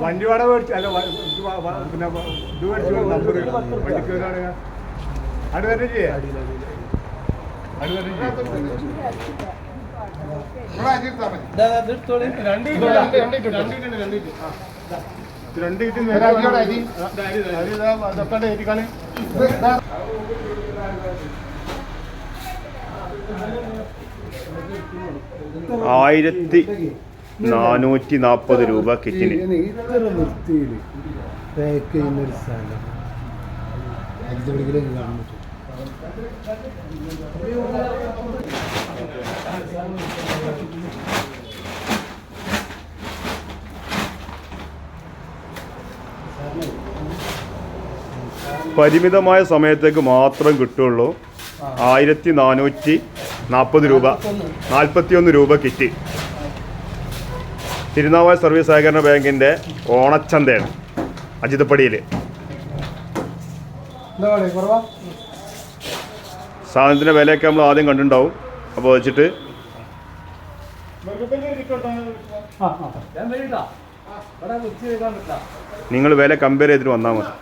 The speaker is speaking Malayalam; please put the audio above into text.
വണ്ടി വാടക മേടിച്ചു അല്ല പിന്നെ ഇത് മേടിച്ചു നമ്പർ വണ്ടിക്ക് വരാണ് അടു തന്നെ ചെയ്യേ. അടു തന്നെ ചെയ്യേ. രണ്ട് കിട്ടി ആയിരത്തി നാനൂറ്റി നാൽപ്പത് രൂപ കിറ്റിന്. ഇത്ര വൃത്തിയിൽ പാക്ക് ചെയ്യുന്ന ഒരു സ്ഥലം. അതിലെവിടെയെങ്കിലും കാണാൻ പറ്റും. പരിമിതമായ സമയത്തേക്ക് മാത്രം കിട്ടുള്ളൂ. ആയിരത്തി നാനൂറ്റി നാൽപ്പത് രൂപ. നാൽപ്പത്തിയൊന്ന് രൂപ കിറ്റ് തിരുനാവായ സർവീസ് സഹകരണ ബാങ്കിന്റെ ഓണച്ചന്തയാണ് അജിതപ്പടിയിൽ സാധനത്തിന്റെ വിലയൊക്കെ നമ്മൾ ആദ്യം കണ്ടിട്ടുണ്ടാവും. അപ്പോൾ വെച്ചിട്ട് ആ ആ. നിങ്ങൾ വില കമ്പയർ ചെയ്തിട്ട് വന്നാൽ മതി.